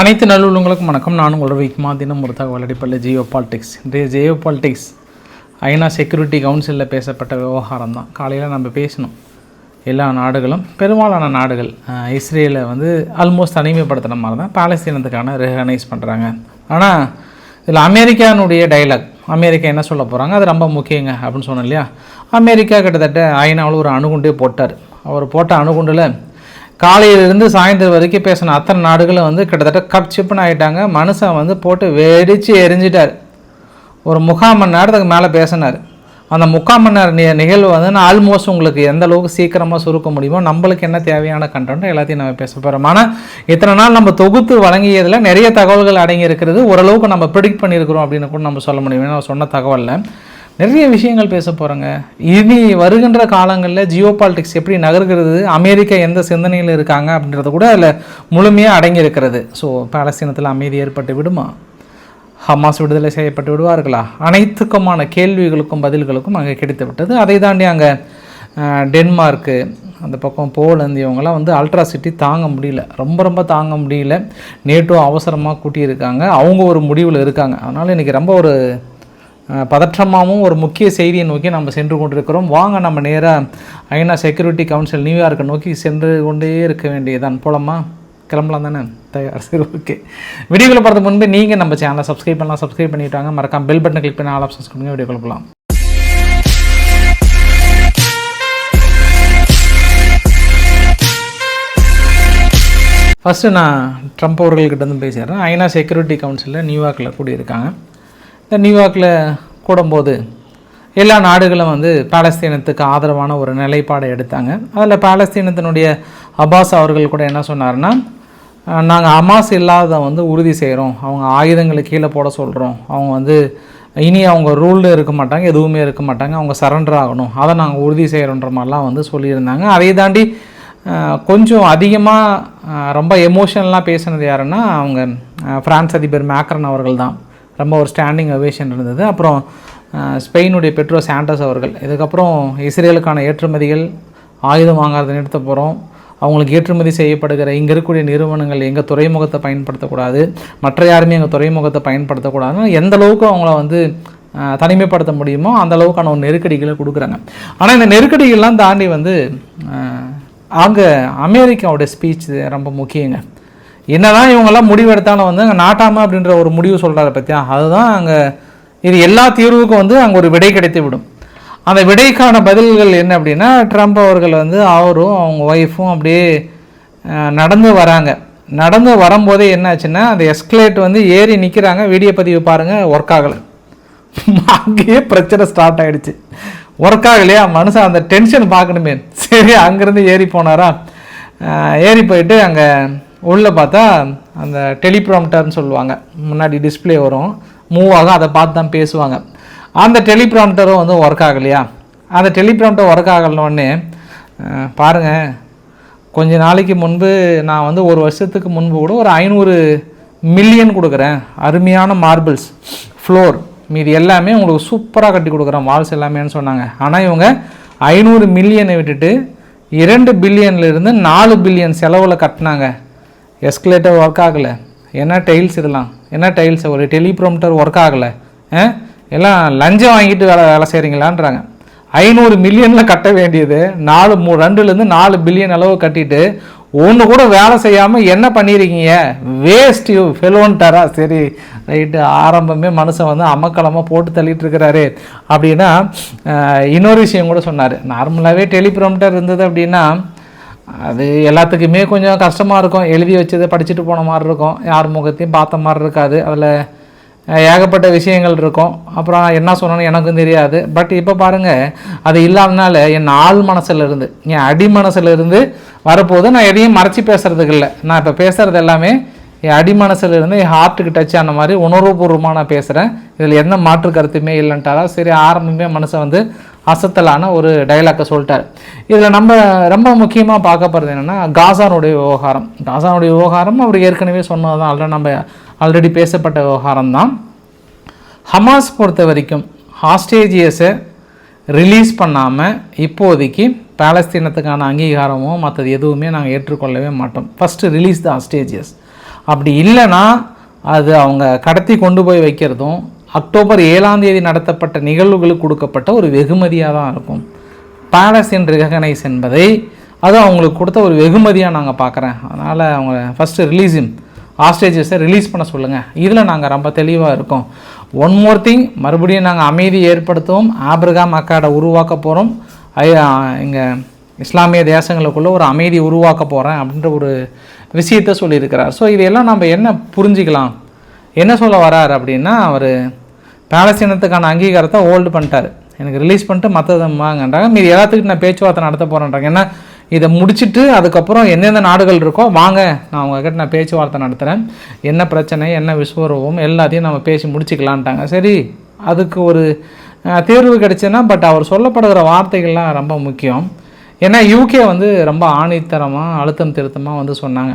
அனைத்து நல்லுள்ளங்களுக்கும் வணக்கம். நான் உங்களோட விக்மா தினம் ஒரு தகவல் அடிப்படையில் ஜியோ பாலிடிக்ஸ் இன்றைய ஜியோ பாலிடிக்ஸ் ஐநா செக்யூரிட்டி கவுன்சிலில் பேசப்பட்ட விவகாரம் தான். காலையில் நம்ம பேசணும் எல்லா நாடுகளும் பெரும்பாலான நாடுகள் இஸ்ரேலை வந்து ஆல்மோஸ்ட் தனிமைப்படுத்தின மாதிரி தான் பாலஸ்தீனத்துக்கான ரெகனைஸ் பண்ணுறாங்க ஆனால் இதில் அமெரிக்கானுடைய டைலாக் அமெரிக்கா என்ன சொல்ல போகிறாங்க அது ரொம்ப முக்கியங்க அப்படின்னு சொன்னோம் இல்லையா? அமெரிக்கா கிட்டத்தட்ட ஐநாவில் ஒரு அணுகுண்டே போட்டார். அவர் போட்ட அணுகுண்டில் காலையிலிருந்து சாயந்தரம் வரைக்கும் பேசின அத்தனை நாடுகளும் வந்து கிட்டத்தட்ட கப் சிப்புன்னு ஆகிட்டாங்க மனுஷன் வந்து போட்டு வெடித்து எரிஞ்சிட்டார். ஒரு முக்கால் மணி நேரத்துக்கு மேலே பேசினார். அந்த முக்கால் மணி நேர நிகழ்வு வந்து நான் ஆல்மோஸ்ட் உங்களுக்கு எந்த அளவுக்கு சீக்கிரமாக சுருக்க முடியுமோ நம்மளுக்கு என்ன தேவையான கண்டென்ட் எல்லாத்தையும் நம்ம பேச போகிறோம் ஆனால் இத்தனை நாள் நம்ம தொகுத்து வழங்கியதில் நிறைய தகவல்கள் அடங்கி இருக்கிறது ஓரளவுக்கு நம்ம ப்ரிடிக்ட் பண்ணியிருக்கிறோம் அப்படின்னு கூட நம்ம சொல்ல முடியும். ஏன்னா சொன்ன தகவலில். நிறைய விஷயங்கள் பேச போகிறோங்க இனி வருகின்ற காலங்களில் ஜியோ பாலிடிக்ஸ் எப்படி நகர்கிறது அமெரிக்கா எந்த சிந்தனையில் இருக்காங்க அப்படின்றத கூட அதில் முழுமையாக அடங்கியிருக்கிறது. ஸோ பாலஸ்தீனத்தில் அமைதி ஏற்பட்டு விடுமா? ஹமாஸ் விடுதலை செய்யப்பட்டு விடுவார்களா? அனைத்துக்குமான கேள்விகளுக்கும் பதில்களுக்கும் அங்கே கிடைத்து விட்டது. அதை தாண்டி அங்கே டென்மார்க்கு அந்த பக்கம் போலந்து இவங்கெல்லாம் வந்து அல்ட்ரா சிட்டி தாங்க முடியல. ரொம்ப ரொம்ப தாங்க முடியல. நேட்டோ அவசரமாக கூட்டியிருக்காங்க. அவங்க ஒரு முடிவில் இருக்காங்க. அதனால் இன்றைக்கி ரொம்ப ஒரு பதற்றமாகவும் ஒரு முக்கிய செய்தியை நோக்கி நம்ம சென்று கொண்டிருக்கிறோம். வாங்க நம்ம நேராக ஐநா செக்யூரிட்டி கவுன்சில் நியூயார்க்கை நோக்கி சென்று கொண்டே இருக்க வேண்டியதான் போலாமா? கிளம்பலாம் தானே? தயார் சரி ஓகே வீடியோக்குள்ள போகிறதுக்கு முன்பு நீங்கள் நம்ம சேனலை சப்ஸ்கிரைப் பண்ணலாம். சப்ஸ்கிரைப் பண்ணிவிட்டாங்க மறக்காம பெல் பட்டனை கிளிக் பண்ணி ஆல் ஆப்ஷன்ஸ் கொடுங்க வீடியோக்குள்ள போகலாம் ஃபஸ்ட்டு நான் ட்ரம்ப் அவர்கள்கிட்ட இருந்து பேசிடுறேன். ஐநா செக்யூரிட்டி கவுன்சிலில் நியூயார்க்கில் கூடியிருக்காங்க. இந்த நியூயார்க்கில் கூடும்போது எல்லா நாடுகளும் வந்து பாலஸ்தீனத்துக்கு ஆதரவான ஒரு நிலைப்பாடை எடுத்தாங்க. அதில் பாலஸ்தீனத்தினுடைய அப்பாஸ் அவர்கள் கூட என்ன சொன்னார்னா நாங்கள் அமாஸ் இல்லாத வந்து உறுதி செய்கிறோம் அவங்க ஆயுதங்களை கீழே போட சொல்கிறோம் அவங்க வந்து இனி அவங்க ரூலில் இருக்க மாட்டாங்க எதுவுமே இருக்க மாட்டாங்க. அவங்க சரண்டர் ஆகணும். அதை நாங்கள் உறுதி செய்கிறோன்ற மாதிரிலாம் வந்து சொல்லியிருந்தாங்க. அதை தாண்டி கொஞ்சம் அதிகமாக ரொம்ப எமோஷனலாக பேசினது யாருன்னா அவங்க ஃப்ரான்ஸ் அதிபர் மேக்ரன் அவர்கள் தான். ரொம்ப ஒரு ஸ்டாண்டிங் அவேஷன் இருந்தது. அப்புறம் ஸ்பெயினுடைய பெட்ரோ சாண்டஸ் அவர்கள். இதுக்கப்புறம் இஸ்ரேலுக்கான ஏற்றுமதிகள் ஆயுதம் வாங்குறதை நிறுத்த போகிறோம் அவங்களுக்கு ஏற்றுமதி செய்யப்படுகிற இங்கே இருக்கக்கூடிய நிறுவனங்கள் எங்கள் துறைமுகத்தை பயன்படுத்தக்கூடாது. மற்ற யாருமே எங்கள் துறைமுகத்தை பயன்படுத்தக்கூடாதுன்னா எந்த அளவுக்கு அவங்கள வந்து தனிமைப்படுத்த முடியுமோ அந்த அளவுக்கான ஒரு நெருக்கடிகளை கொடுக்குறாங்க. ஆனால் இந்த நெருக்கடிகள்லாம் தாண்டி வந்து அங்கே அமெரிக்காவோட ஸ்பீச் ரொம்ப முக்கியங்க. என்னதான் இவங்கெல்லாம் முடிவு எடுத்தாலும் வந்து அங்கே நாட்டாமை அப்படின்ற ஒரு முடிவு சொல்கிறாரு பற்றியா அதுதான் அங்கே இது எல்லா தீர்வுக்கும் வந்து அங்கே ஒரு விடை கிடைத்து விடும். அந்த விடைக்கான பதில்கள் என்ன அப்படின்னா ட்ரம்ப் அவர்கள் வந்து அவரும் அவங்க ஒய்ஃபும் அப்படியே நடந்து வராங்க. நடந்து வரும்போதே என்னாச்சுன்னா அந்த எஸ்கலேட் வந்து ஏறி நிற்கிறாங்க வீடியோ பதிவு பாருங்கள் ஒர்க் ஆகலை. அங்கேயே பிரச்சனை ஸ்டார்ட் ஆகிடுச்சு ஒர்க் ஆகலையா? மனுஷன் அந்த டென்ஷன் பார்க்கணுமே. சரி அங்கேருந்து ஏறி போனாரா? ஏறி போயிட்டு அங்கே உள்ளே பார்த்தா அந்த டெலிப்ராம்டர்னு சொல்லுவாங்க. முன்னாடி டிஸ்பிளே வரும். மூவ் ஆகும் அதை பார்த்து தான் பேசுவாங்க. அந்த டெலிப்ராம்டரும் வந்து ஒர்க் ஆகலையா? அந்த டெலிப்ராம்டர் ஒர்க் ஆகலன்னொடனே பாருங்கள் கொஞ்ச நாளைக்கு முன்பு நான் வந்து ஒரு வருஷத்துக்கு முன்பு கூட ஒரு ஐநூறு மில்லியன் கொடுக்குறேன். அருமையான மார்பிள்ஸ் ஃப்ளோர் மீதி எல்லாமே உங்களுக்கு சூப்பராக கட்டி கொடுக்குறேன். வால்ஸ் எல்லாமேன்னு சொன்னாங்க. ஆனால் இவங்க ஐநூறு மில்லியனை விட்டுட்டு இரண்டு பில்லியன்ல இருந்து நாலு பில்லியன் செலவில் கட்டினாங்க. எஸ்கலேட்டர் ஒர்க் ஆகலை. என்ன டைல்ஸ் இதெல்லாம்? என்ன டைல்ஸ் ஒரு டெலிப்ரோம்டர் ஒர்க் ஆகலை. ஆ? எல்லாம் லஞ்சம் வாங்கிட்டு வேலை வேலை செய்கிறீங்களான்றாங்க ஐநூறு மில்லியனில் கட்ட வேண்டியது. நாலு மூ ரெண்டுலேருந்து நாலு பில்லியன் அளவு கட்டிட்டு ஒன்று கூட வேலை செய்யாமல் என்ன பண்ணியிருக்கீங்க வேஸ்ட் யூ ஃபெலோன்ட்டாரா சரி ரைட்டு ஆரம்பமே மனுஷன் வந்து அமக்கலமாக போட்டு தள்ளிட்டு இருக்கிறாரு. அப்படின்னா இன்னொரு விஷயம் கூட சொன்னார். நார்மலாகவே டெலிப்ரோம்டர் இருந்தது அப்படின்னா அது எல்லாத்துக்குமே கொஞ்சம் கஷ்டமாக இருக்கும். எழுதி வச்சதை படிச்சுட்டு போன மாதிரி இருக்கும். யார் முகத்தையும் பார்த்த மாதிரி இருக்காது. அதில் ஏகப்பட்ட விஷயங்கள் இருக்கும். அப்புறம் என்ன சொன்னேன்னு எனக்கும் தெரியாது. பட் இப்போ பாருங்கள் அது இல்லாதனால என் ஆள் மனசுல இருந்து என் அடி மனசுலேருந்து வரப்போது நான் எதையும் மறைச்சி பேசுகிறதுக்கு இல்லை. நான் இப்போ பேசுகிறது எல்லாமே என் அடி மனசுலேருந்து என் ஹார்ட்டுக்கு டச் ஆன மாதிரி உணர்வுபூர்வமாக நான் பேசுகிறேன் இதில் எந்த மாற்று கருத்துமே இல்லைன்ட்டாலும் சரி ஆரம்பமே மனசை வந்து அசத்தலான ஒரு டைலாக்கை சொல்லிட்டார். இதில் நம்ம ரொம்ப முக்கியமாக பார்க்க போகிறது என்னென்னா காசானுடைய விவகாரம். காசானுடைய விவகாரம் அவர் ஏற்கனவே சொன்னது தான் ஆல்ரெடி நம்ம ஆல்ரெடி பேசப்பட்ட விவகாரம் தான் ஹமாஸ் பொறுத்த வரைக்கும் ஹாஸ்டேஜியஸை ரிலீஸ் பண்ணாமல் இப்போதைக்கு பாலஸ்தீனத்துக்கான அங்கீகாரமோ மற்றது எதுவுமே நாங்கள் ஏற்றுக்கொள்ளவே மாட்டோம். ஃபஸ்ட்டு ரிலீஸ் த ஹாஸ்டேஜியஸ் அப்படி இல்லைன்னா அது அவங்க கடத்தி கொண்டு போய் வைக்கிறதும் அக்டோபர் ஏழாம் தேதி நடத்தப்பட்ட நிகழ்வுகளுக்கு கொடுக்கப்பட்ட ஒரு வெகுமதியாக தான் இருக்கும். பாலஸ்தீன் ரெகனைஸ் என்பதை அது அவங்களுக்கு கொடுத்த ஒரு வெகுமதியாக நாங்கள் பார்க்குறேன் அதனால் அவங்க ஃபஸ்ட்டு ரிலீஸிங் ஆஸ்டேஜஸை ரிலீஸ் பண்ண சொல்லுங்கள் இதில் நாங்கள் ரொம்ப தெளிவாக இருக்கோம். ஒன் மோர் திங் மறுபடியும் நாங்கள் அமைதி ஏற்படுத்துவோம். ஆப்ரகாம் அக்காடை உருவாக்க போகிறோம் இங்கே இஸ்லாமிய தேசங்களுக்குள்ள ஒரு அமைதி உருவாக்க போகிறேன் அப்படின்ற ஒரு விஷயத்த சொல்லியிருக்கிறார். ஸோ இதையெல்லாம் நம்ம என்ன புரிஞ்சுக்கலாம்? என்ன சொல்ல வரார் அப்படின்னா அவர் பாலஸ்தீனத்துக்கான அங்கீகாரத்தை ஹோல்டு பண்ணிட்டார். எனக்கு ரிலீஸ் பண்ணிட்டு மற்றது வாங்கன்றாங்க. மீதி எல்லாத்துக்கும் நான் பேச்சுவார்த்தை நடத்த போகிறேன்றாங்க ஏன்னா இதை முடிச்சுட்டு அதுக்கப்புறம் எந்தெந்த நாடுகள் இருக்கோ வாங்க நான் உங்ககிட்ட நான் பேச்சுவார்த்தை நடத்துகிறேன் என்ன பிரச்சனை என்ன விஸ்வரூபம் எல்லாத்தையும் நம்ம பேசி முடிச்சுக்கலான்ட்டாங்க. சரி அதுக்கு ஒரு தேர்வு தீர்வு கிடைச்சுன்னா பட் அவர் சொல்லப்படுகிற வார்த்தைகள்லாம் ரொம்ப முக்கியம். ஏன்னா யூகே வந்து ரொம்ப ஆணித்தரமாக அழுத்தம் திருத்தமாக வந்து சொன்னாங்க.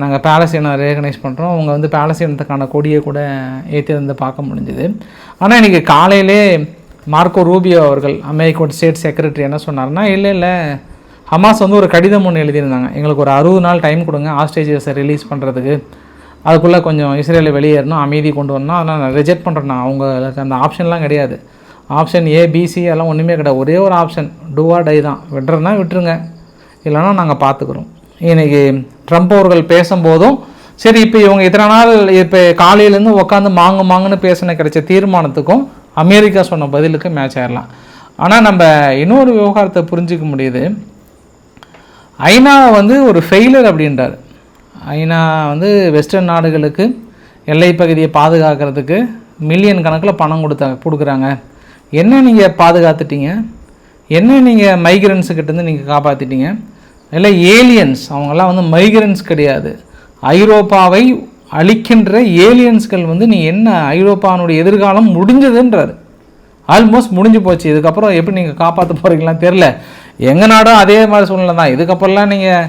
நாங்கள் பேலஸ்டீனை ரெகனைஸ் பண்ணுறோம் அவங்க வந்து பேலஸ்டீனத்துக்கான கொடியை கூட ஏற்றி வந்து பார்க்க முடிஞ்சுது. ஆனால் இன்றைக்கி காலையிலே மார்க்கோ ரூபியோ அவர்கள் அமெரிக்கோட ஸ்டேட் செக்ரட்டரி என்ன சொன்னார்னா இல்லை இல்லை ஹமாஸ் வந்து ஒரு கடிதம் ஒன்று எழுதியிருந்தாங்க. எங்களுக்கு ஒரு அறுபது நாள் டைம் கொடுங்க ஆஸ்ட்ரேஜியஸை ரிலீஸ் பண்ணுறதுக்கு அதுக்குள்ளே கொஞ்சம் இஸ்ரேலை வெளியேறணும் அமைதி கொண்டு வரணும். அதெல்லாம் நான் ரிஜெக்ட் பண்ணுறேண்ணா அவங்களுக்கு அந்த ஆப்ஷன்லாம் கிடையாது. ஆப்ஷன் ஏ பிசி எல்லாம் ஒன்றுமே கிடையாது. ஒரே ஒரு ஆப்ஷன் டூவா டை தான். விட்டுறதுனா விட்டுருங்க. இல்லைன்னா நாங்கள் பார்த்துக்குறோம். இன்னைக்கு ட்ரம்ப் அவர்கள் பேசும்போதும் சரி இப்போ இவங்க இத்தனை நாள் இப்போ காலையிலேருந்து உட்காந்து மாங்கு மாங்குன்னு பேசின கிடைச்ச தீர்மானத்துக்கும் அமெரிக்கா சொன்ன பதிலுக்கு மேட்ச் ஆயிடலாம் ஆனால் நம்ம இன்னொரு விவகாரத்தை புரிஞ்சிக்க முடியுது. ஐநா வந்து ஒரு ஃபெயிலர் அப்படின்றார். ஐநா வந்து வெஸ்டர்ன் நாடுகளுக்கு எல்லை பகுதியை பாதுகாக்கிறதுக்கு மில்லியன் கணக்கில் பணம் கொடுத்தா கொடுக்குறாங்க. என்ன நீங்கள் பாதுகாத்துட்டீங்க? என்ன நீங்கள் மைக்ரன்ஸுக்கிட்டேருந்து நீங்கள் காப்பாற்றிட்டீங்க இல்லை ஏலியன்ஸ் அவங்கெல்லாம் வந்து மைக்ரன்ஸ் கிடையாது. ஐரோப்பாவை அழிக்கின்ற ஏலியன்ஸ்கள் வந்து நீ என்ன ஐரோப்பானுடைய எதிர்காலம் முடிஞ்சதுன்றாரு. ஆல்மோஸ்ட் முடிஞ்சு போச்சு. இதுக்கப்புறம் எப்படி நீங்கள் காப்பாற்ற போகிறீங்களான்னு தெரில எங்கள் நாடும் அதே மாதிரி சூழ்நிலை தான். இதுக்கப்புறம்லாம் நீங்கள்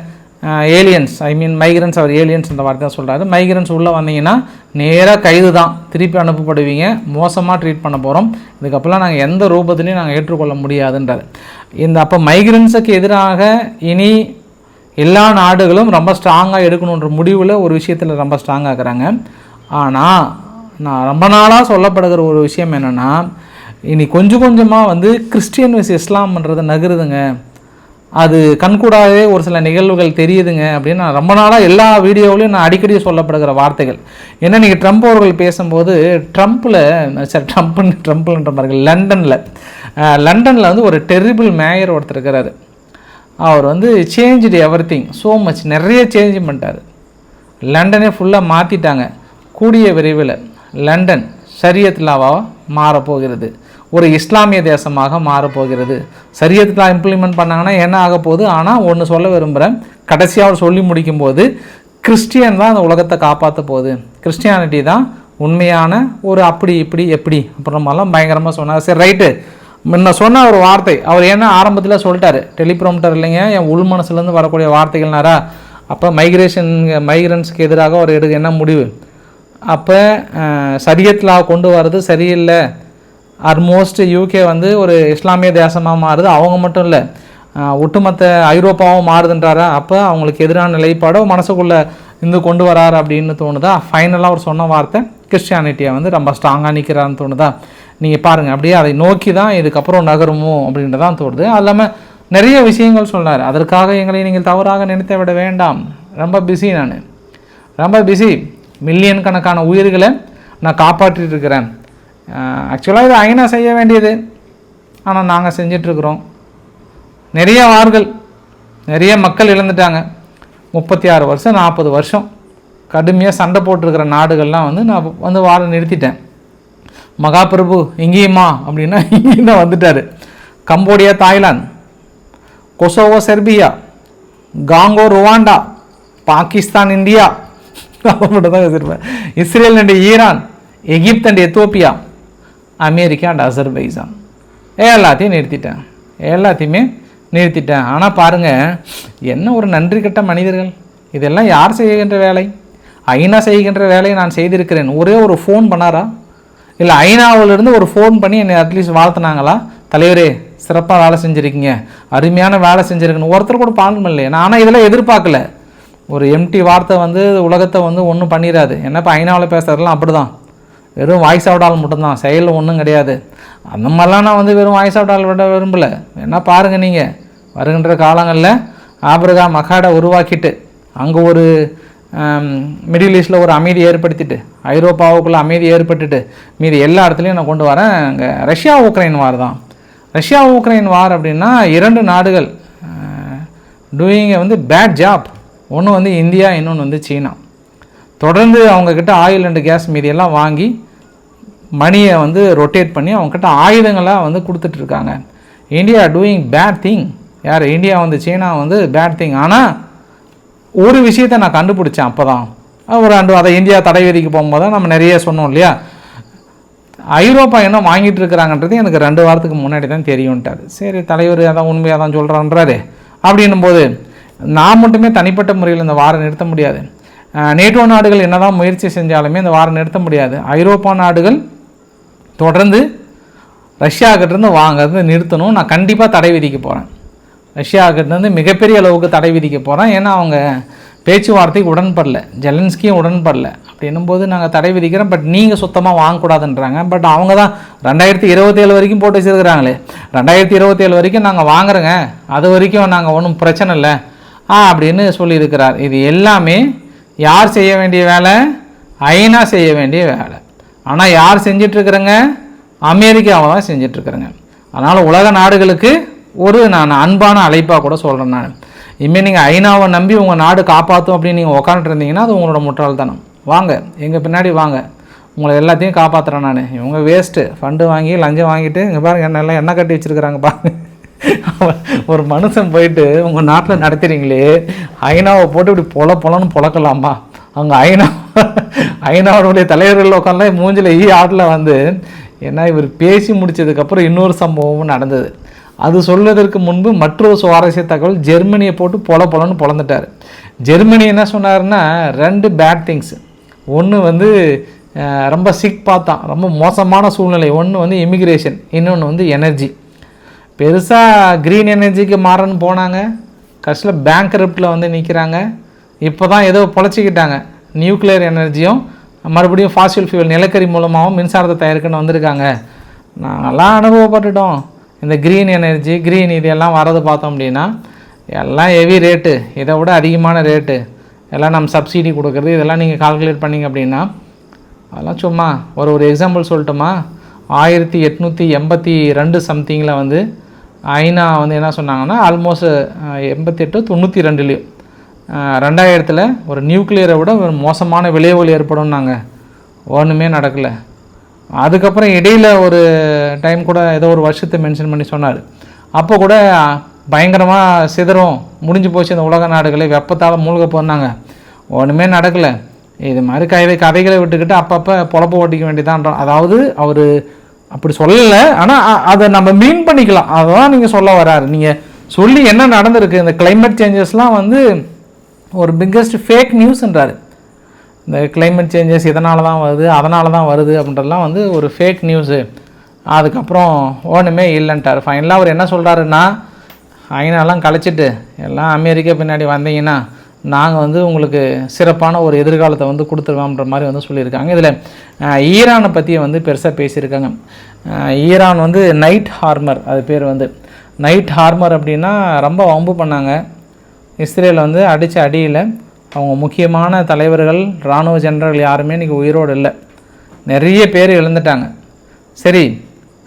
ஏலியன்ஸ் ஐ மீன் மைக்ரன்ஸ் அவர் ஏலியன்ஸ் இந்த வார்த்தை தான் சொல்கிறாரு மைக்ரன்ஸ் உள்ளே வந்தீங்கன்னா நேராக கைது தான். திருப்பி அனுப்பப்படுவீங்க. மோசமாக ட்ரீட் பண்ண போகிறோம் இதுக்கப்புறம் நாங்கள் எந்த ரூபத்துலையும் நாங்கள் ஏற்றுக்கொள்ள முடியாதுன்றார். இந்த அப்போ மைக்ரன்ஸுக்கு எதிராக இனி எல்லா நாடுகளும் ரொம்ப ஸ்ட்ராங்காக எடுக்கணுன்ற முடிவில் ஒரு விஷயத்தில் ரொம்ப ஸ்ட்ராங்காக இருக்கிறாங்க. ஆனால் நான் ரொம்ப நாளாக சொல்லப்படுகிற ஒரு விஷயம் என்னென்னா இனி கொஞ்சம் கொஞ்சமாக வந்து கிறிஸ்டியன் விஸ் இஸ்லாம்ன்றது நகருதுங்க. அது கண்கூடாகவே ஒரு சில நிகழ்வுகள் தெரியுதுங்க அப்படின்னு நான் ரொம்ப நாளாக எல்லா வீடியோவிலையும் நான் அடிக்கடி சொல்லப்படுகிற வார்த்தைகள். ஏன்னா நீங்கள் ட்ரம்ப் அவர்கள் பேசும்போது ட்ரம்ப்பில் சார் ட்ரம்ப்னு ட்ரம்ப்ன்ற பாருங்க லண்டனில் லண்டனில் வந்து ஒரு டெரிபிள் மேயர் ஒருத்தர் இருக்கிறாரு. அவர் வந்து change everything so much நிறைய சேஞ்ச் பண்ணிட்டார். லண்டனே ஃபுல்லாக மாற்றிட்டாங்க கூடிய விரைவில் லண்டன் சரியத்லாவாக மாறப்போகிறது. ஒரு இஸ்லாமிய தேசமாக மாறப்போகிறது. சரியத்தில் இம்ப்ளிமெண்ட் பண்ணாங்கன்னா என்ன ஆக போகுது? ஆனால் ஒன்று சொல்ல விரும்புகிறேன் கடைசியாக அவர் சொல்லி முடிக்கும்போது கிறிஸ்டியன் தான் அந்த உலகத்தை காப்பாற்ற போகுது. கிறிஸ்டியானிட்டி தான் உண்மையான ஒரு அப்படி இப்படி எப்படி அப்புறமெல்லாம் பயங்கரமாக சொன்னார். சரி ரைட்டு. முன்ன சொன்ன ஒரு வார்த்தை. அவர் என்ன ஆரம்பத்தில் சொல்லிட்டார். டெலிப்ரோம்டர் இல்லைங்க என் உள் மனசுலேருந்து வரக்கூடிய வார்த்தைகள்னாரா? அப்போ மைக்ரேஷன் மைக்ரன்ஸ்க்கு எதிராக ஒரு எடுக்க என்ன முடிவு? அப்போ சரியத்தில் கொண்டு வர்றது சரியில்லை. அட்மோஸ்ட் யூகே வந்து ஒரு இஸ்லாமிய தேசமாக மாறுது. அவங்க மட்டும் இல்லை. ஒட்டுமொத்த ஐரோப்பாவும் மாறுதுன்றாரா? அப்போ அவங்களுக்கு எதிரான நிலைப்பாடோ மனசுக்குள்ளே இந்து கொண்டு வராரு அப்படின்னு தோணுதா? ஃபைனலாக அவர் சொன்ன வார்த்தை கிறிஸ்டியானிட்டியை வந்து ரொம்ப ஸ்ட்ராங்காக நிற்கிறான்னு தோணுதா? நீங்கள் பாருங்கள் அப்படியே அதை நோக்கி தான் இதுக்கப்புறம் நகருமோ அப்படின்ட்டு தான் தோணுது. அது இல்லாமல் நிறைய விஷயங்கள் சொன்னார். அதற்காக எங்களை நீங்கள் தவறாக நினைத்த விட வேண்டாம். ரொம்ப பிஸி நான். ரொம்ப பிஸி மில்லியன் கணக்கான உயிர்களை நான் காப்பாற்றிட்டு இருக்கிறேன். ஆக்சுவலாக இது ஐநா செய்ய வேண்டியது. ஆனால் நாங்கள் செஞ்சிட்ருக்குறோம். நிறைய வார்கள் நிறைய மக்கள் இழந்துட்டாங்க. முப்பத்தி ஆறு வருஷம் நாற்பது வருஷம் கடுமையாக சண்டை போட்டிருக்கிற நாடுகள்லாம் வந்து நான் வந்து வார நிறுத்திட்டேன். மகாபிரபு இங்கேயுமா அப்படின்னா இங்கேயும் தான் வந்துட்டார். Cambodia Thailand Kosovo Serbia Congo Rwanda Pakistan India. மட்டும் தான் வச்சுருப்பேன் Israel and Iran Egypt and Ethiopia America and Azerbaijan எல்லாத்தையும் நிறுத்திட்டேன். எல்லாத்தையுமே நிறுத்திட்டேன். ஆனால் பாருங்கள் என்ன ஒரு நன்றி கட்ட மனிதர்கள்? இதெல்லாம் யார் செய்கின்ற வேலை? ஐநா செய்கின்ற வேலையை நான் செய்திருக்கிறேன். ஒரே ஒரு ஃபோன் பண்ணாரா? இல்லை ஐநாவிலிருந்து ஒரு ஃபோன் பண்ணி என்னை அட்லீஸ்ட் வாழ்த்துனாங்களா? தலைவரே சிறப்பாக வேலை செஞ்சுருக்கீங்க. அருமையான வேலை செஞ்சுருக்கணும் ஒருத்தர் கூட பாடம் இல்லையே. நான் ஆனால் இதெல்லாம் எதிர்பார்க்கல. ஒரு எம்டி வார்த்தை வந்து உலகத்தை வந்து ஒன்றும் பண்ணிடாது என்ன இப்போ ஐநாவில் பேசுகிறதுலாம் அப்படி தான் வெறும் வாய்ஸ் அவுட் மட்டும்தான் செயலில் ஒன்றும் கிடையாது. அந்த மாதிரிலாம் நான் வந்து வெறும் வாய்ஸ் அவுட் விட விரும்பலை. என்ன பாருங்கள் நீங்கள் வருகின்ற காலங்களில் ஆபிரகா மகாடை உருவாக்கிட்டு அங்கே ஒரு மிடில் ஈஸ்டில் ஒரு அமைதி ஏற்படுத்திட்டு ஐரோப்பாவுக்குள்ளே அமைதி ஏற்பட்டுட்டு மீதி எல்லா இடத்துலையும் நான் கொண்டு வரேன். அங்கே ரஷ்யா உக்ரைன் வார் தான். ரஷ்யா உக்ரைன் வார் அப்படின்னா இரண்டு நாடுகள் டூயிங் வந்து பேட் ஜாப் ஒன்று வந்து இந்தியா இன்னொன்று வந்து சீனா. தொடர்ந்து அவங்கக்கிட்ட ஆயில் அண்டு கேஸ் மீதியெல்லாம் வாங்கி மணியை வந்து ரொட்டேட் பண்ணி அவங்கக்கிட்ட ஆயுதங்களாக வந்து கொடுத்துட்ருக்காங்க. இந்தியா டூயிங் பேட் திங் யார் இந்தியா வந்து சீனா வந்து பேட் திங் ஆனால் ஒரு விஷயத்தை நான் கண்டுபிடிச்சேன் அப்போ தான் ஒரு ரெண்டு அதை இந்தியா தடை விதிக்கு போகும்போது தான் நம்ம நிறைய சொன்னோம் இல்லையா? ஐரோப்பா என்ன வாங்கிட்டு இருக்கிறாங்கன்றது எனக்கு ரெண்டு வாரத்துக்கு முன்னாடி தான் தெரியும்ட்டார். சரி தலைவர் அதான் உண்மையாக தான் சொல்கிறான்றாரு அப்படின்னும் போது நான் மட்டுமே தனிப்பட்ட முறையில் இந்த வாரம் நிறுத்த முடியாது. நேட்டோ நாடுகள் என்னதான் முயற்சி செஞ்சாலுமே இந்த வாரம் நிறுத்த முடியாது. ஐரோப்பா நாடுகள் தொடர்ந்து ரஷ்யாக்கிட்டேருந்து வாங்கிறது நிறுத்தணும். நான் கண்டிப்பாக தடை விதிக்க போகிறேன் ரஷ்யாக்கிட்டேருந்து மிகப்பெரிய அளவுக்கு தடை விதிக்க போகிறேன் ஏன்னா அவங்க பேச்சுவார்த்தைக்கு உடன்படல. ஜெலன்ஸ்கியும் உடன்படல. அப்படின்னும் போது நாங்கள் தடை விதிக்கிறோம். பட் நீங்கள் சுத்தமாக வாங்கக்கூடாதுன்றாங்க. பட் அவங்க தான் ரெண்டாயிரத்தி இருபத்தேழு வரைக்கும் போட்டு வச்சிருக்கிறாங்களே. ரெண்டாயிரத்தி இருபத்தேழு வரைக்கும் நாங்கள் வாங்குறோங்க. அது வரைக்கும் நாங்கள் ஒன்றும் பிரச்சனை இல்லை. ஆ அப்படின்னு சொல்லியிருக்கிறார். இது எல்லாமே யார் செய்ய வேண்டிய வேலை? ஐநா செய்ய வேண்டிய வேலை. ஆனால் யார் செஞ்சிட்ருக்குறேங்க? அமெரிக்காவை தான் செஞ்சிட்ருக்குறேங்க. அதனால் உலக நாடுகளுக்கு ஒரு நான் அன்பான அழைப்பாக கூட சொல்கிறேன் நான். இனிமேல் நீங்கள் ஐநாவை நம்பி உங்கள் நாடு காப்பாற்றும் அப்படின்னு நீங்கள் உட்காந்துட்டு இருந்தீங்கன்னா அது உங்களோட முட்டாள்தனம் வாங்க எங்கள் பின்னாடி வாங்க. உங்களை எல்லாத்தையும் காப்பாற்றுறேன் நான். இவங்க வேஸ்ட்டு ஃபண்டு வாங்கி லஞ்சம் வாங்கிட்டு இங்கே பாருங்கள் என்ன எல்லாம் எண்ணெய் கட்டி வச்சுருக்குறாங்க பாருங்க. ஒரு மனுஷன் போயிட்டு உங்கள் நாட்டில் நடத்துகிறீங்களே ஐநாவை போட்டு இப்படி பொல பொலன்னு பொழக்கலாமா அவங்க ஐநா ஐநாவுடைய தலைவர்கள் உட்காந்து மூஞ்சில் ஈ ஆட்டில் வந்து ஏன்னா இவர் பேசி முடிச்சதுக்கப்புறம் இன்னொரு சம்பவமும் நடந்தது. அது சொல்வதற்கு முன்பு மற்றொரு சுவாரஸ்ய தகவல் ஜெர்மனியை போட்டு பொல பொலன்னு பொழந்துட்டார் ஜெர்மனி என்ன சொன்னார்னா ரெண்டு பேட் திங்ஸ் ஒன்று வந்து ரொம்ப சிக் பார்த்தான் ரொம்ப மோசமான சூழ்நிலை. ஒன்று வந்து இமிக்ரேஷன் இன்னொன்று வந்து எனர்ஜி பெருசாக க்ரீன் எனர்ஜிக்கு மாறன்னு போனாங்க. கடைசியில் பேங்க் வந்து நிற்கிறாங்க இப்போ தான் ஏதோ பொழைச்சிக்கிட்டாங்க. நியூக்ளியர் எனர்ஜியும் மறுபடியும் ஃபாசில் ஃபியூல் நிலக்கரி மூலமாகவும் மின்சாரத்தை தயாரிக்கன்னு வந்திருக்காங்க. நாங்களாம் அனுபவப்பட்டுட்டோம். இந்த க்ரீன் எனர்ஜி க்ரீன் இது எல்லாம் வரது பார்த்தோம் அப்படின்னா எல்லாம் ஹெவி ரேட்டு இதை விட அதிகமான ரேட்டு எல்லாம் நம்ம சப்சிடி கொடுக்குறது இதெல்லாம் நீங்கள் கால்குலேட் பண்ணீங்க அப்படின்னா அதெல்லாம் சும்மா ஒரு ஒரு எக்ஸாம்பிள் சொல்லட்டுமா? ஆயிரத்தி எட்நூற்றி எண்பத்தி ரெண்டு சம்திங்கில் வந்து ஐநா வந்து என்ன சொன்னாங்கன்னா ஆல்மோஸ்ட் எண்பத்தெட்டு தொண்ணூற்றி ரெண்டுலேயும் ரெண்டாயிரத்தில் ஒரு நியூக்ளியரை விட ஒரு மோசமான விளைவுகள் ஏற்படும்னாங்க. ஒன்றுமே நடக்கலை. அதுக்கப்புறம் இடையில் ஒரு டைம் கூட ஏதோ ஒரு வருஷத்தை மென்ஷன் பண்ணி சொன்னார். அப்போ கூட பயங்கரமாக சிதறும் முடிஞ்சு போச்சு இந்த உலக நாடுகளை வெப்பத்தால் மூழ்க போனாங்க. ஒன்றுமே நடக்கலை. இது மாதிரி கதை கதைகளை விட்டுக்கிட்டு அப்பப்போ பொழப்பு ஓட்டிக்க வேண்டியதான் அதாவது அவர் அப்படி சொல்லலை. ஆனால் அதை நம்ம மீன் பண்ணிக்கலாம். அதான் நீங்கள் சொல்ல வராரு. நீங்கள் சொல்லி என்ன நடந்திருக்கு? இந்த கிளைமேட் சேஞ்சஸ்லாம் வந்து ஒரு பிக்கஸ்ட் ஃபேக் நியூஸ்ன்றாரு இந்த கிளைமேட் சேஞ்சஸ் இதனால தான் வருது அதனால தான் வருது அப்படின்றதெல்லாம் வந்து ஒரு ஃபேக் நியூஸு அதுக்கப்புறம் ஒன்றுமே இல்லைன்ட்டார். ஃபைனலாக அவர் என்ன சொல்கிறாருன்னா ஐநாலாம் கழிச்சிட்டு எல்லாம் அமெரிக்கா பின்னாடி வந்தீங்கன்னா நாங்கள் வந்து உங்களுக்கு சிறப்பான ஒரு எதிர்காலத்தை வந்து கொடுத்துருவோம்ன்ற மாதிரி வந்து சொல்லியிருக்காங்க. இதில் ஈரானை பற்றி வந்து பெருசாக பேசியிருக்காங்க. ஈரான் வந்து நைட் ஹார்மர் அது பேர் வந்து. நைட் ஹார்மர் அப்படின்னா ரொம்ப வம்பு பண்ணாங்க. இஸ்ரேலில் வந்து அடித்த அடியில் அவங்க முக்கியமான தலைவர்கள் இராணுவ ஜெனரல் யாருமே இன்றைக்கி உயிரோடு இல்லை. நிறைய பேர் இழந்துட்டாங்க சரி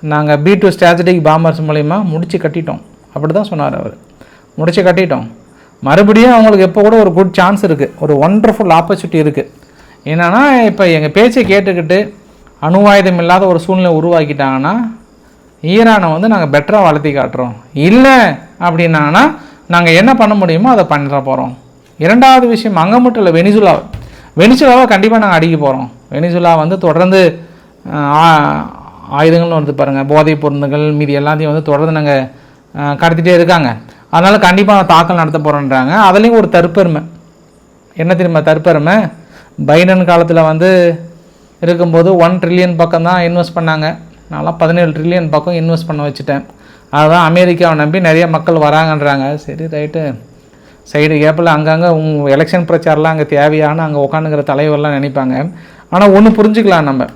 நாங்கள் பி டூ ஸ்ட்ராட்டஜிக் பாம்பர்ஸ் மூலிமா முடித்து கட்டிட்டோம். அப்படி தான் சொன்னார் அவர். முடித்து கட்டிட்டோம். மறுபடியும் அவங்களுக்கு எப்போ கூட ஒரு குட் சான்ஸ் இருக்குது ஒரு ஒண்டர்ஃபுல் ஆப்பர்ச்சுனிட்டி இருக்குது என்னென்னா இப்போ எங்கள் பேச்சை கேட்டுக்கிட்டு அணுவாயுதம் இல்லாத ஒரு சூழ்நிலை உருவாக்கிட்டாங்கன்னா ஈரானை வந்து நாங்கள் பெட்டராக வளர்த்தி காட்டுறோம். இல்லை அப்படின்னாங்கன்னா நாங்கள் என்ன பண்ண முடியுமோ அதை பண்ணுற போகிறோம் இரண்டாவது விஷயம் அங்கே மட்டும் இல்லை வெனிசுலா வெனிசுலாவை கண்டிப்பாக நாங்கள் அடிக்க போகிறோம் வெனிசுலா வந்து தொடர்ந்து ஆ- ஆயுதங்கள்னு வந்து பாருங்கள் போதைப் பொருந்துகள் மீதி எல்லாத்தையும் வந்து தொடர்ந்து நாங்கள் கடத்திட்டே இருக்காங்க. அதனால் கண்டிப்பாக தாக்கல் நடத்த போகிறேன்றாங்க அதுலேயும் ஒரு தற்பெருமை. என்ன தெரியுமா தற்பெருமை? பைடன் காலத்தில் வந்து இருக்கும்போது ஒன் ட்ரில்லியன் பக்கம் தான் இன்வெஸ்ட் பண்ணாங்க. நான்லாம் பதினேழு ட்ரில்லியன் பக்கம் இன்வெஸ்ட் பண்ண வச்சுட்டேன். அதுதான் அமெரிக்காவை நம்பி நிறைய மக்கள் வராங்கன்றாங்க. சரி ரைட்டு. சைடு கேப்பில் அங்கங்கே உங்கள் எலெக்ஷன் பிரச்சாரம்லாம் அங்கே தேவையான அங்கே உட்காந்துக்கிற தலைவர்லாம் நினைப்பாங்க. ஆனால் ஒன்று புரிஞ்சுக்கலாம் நம்ம.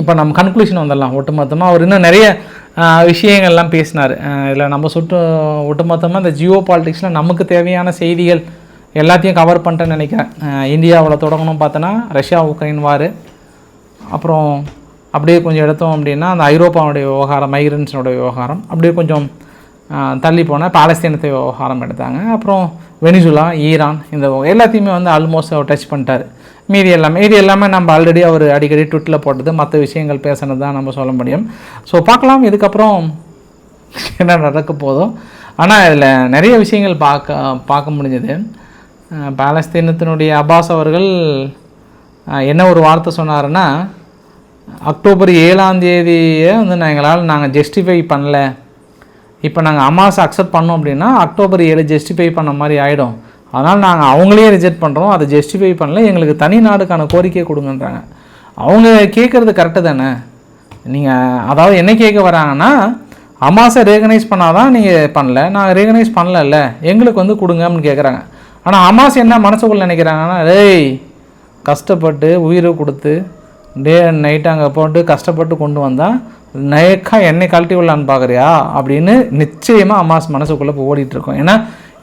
இப்போ நம்ம கன்க்ளூஷன் வந்துடலாம். ஒட்டுமொத்தமாக அவர் இன்னும் நிறைய விஷயங்கள்லாம் பேசினார். இதில் நம்ம சுட்டு ஒட்டுமொத்தமாக இந்த ஜியோ பாலிட்டிக்ஸில் நமக்கு தேவையான செய்திகள் எல்லாத்தையும் கவர் பண்ணிட்டேன்னு நினைக்கிறேன். இந்தியாவில் தொடங்கணும் பார்த்தோன்னா ரஷ்யா உக்ரைன் வார் அப்புறம் அப்படியே கொஞ்சம் எடுத்தோம் அப்படின்னா அந்த ஐரோப்பாவுடைய விவகாரம் மைக்ரன்ஸினுடைய விவகாரம். அப்படியே கொஞ்சம் தள்ளி போனால் பாலஸ்தீனத்தை விவகாரம் எடுத்தாங்க. அப்புறம் வெனிசுலா ஈரான் இந்த எல்லாத்தையுமே வந்து ஆல்மோஸ்ட் அவர் டச் பண்ணிட்டார். மீதி எல்லாமே இது எல்லாமே நம்ம ஆல்ரெடி அவர் அடிக்கடி ட்விட்டில் போட்டது மற்ற விஷயங்கள் பேசுனது தான் நம்ம சொல்ல முடியும். ஸோ பார்க்கலாம் இதுக்கப்புறம் என்ன நடக்க போதோ. ஆனால் இதில் நிறைய விஷயங்கள் பார்க்க பார்க்க முடிஞ்சது. பாலஸ்தீனத்தினுடைய அப்பாஸ் அவர்கள் என்ன ஒரு வார்த்தை சொன்னாருன்னா அக்டோபர் ஏழாம் தேதியை வந்து நான் எங்களால் நாங்கள் ஜஸ்டிஃபை பண்ணல. இப்போ நாங்கள் அமாஸ் அக்செப்ட் பண்ணோம் அப்படின்னா அக்டோபர் ஏழு ஜஸ்டிஃபை பண்ண மாதிரி ஆகிடும் அதனால் நாங்கள் அவங்களே ரிஜெக்ட் பண்ணுறோம் அதை ஜஸ்டிஃபை பண்ணல. எங்களுக்கு தனி நாடுக்கான கோரிக்கையை கொடுங்கன்றாங்க. அவங்க கேட்குறது கரெக்டு தானே? நீங்கள் அதாவது என்ன கேட்க வராங்கன்னா அமாஸை ரேகனைஸ் பண்ணாதான் நீங்கள் பண்ணல. நாங்கள் ரேகனைஸ் பண்ணலல்ல. எங்களுக்கு வந்து கொடுங்க அப்படின்னு கேட்குறாங்க ஆனால் அமாஸ் என்ன மனசுக்குள்ள நினைக்கிறாங்கன்னா டேய் கஷ்டப்பட்டு உயிரை கொடுத்து டே அண்ட் நைட் அங்கே போட்டு கஷ்டப்பட்டு கொண்டு வந்தால் நயக்கா என்னை கழட்டி விடலான்னு பார்க்குறியா அப்படின்னு நிச்சயமாக அம்மாஸ் மனசுக்குள்ளே இப்போ ஓடிட்டுருக்கோம் ஏன்னா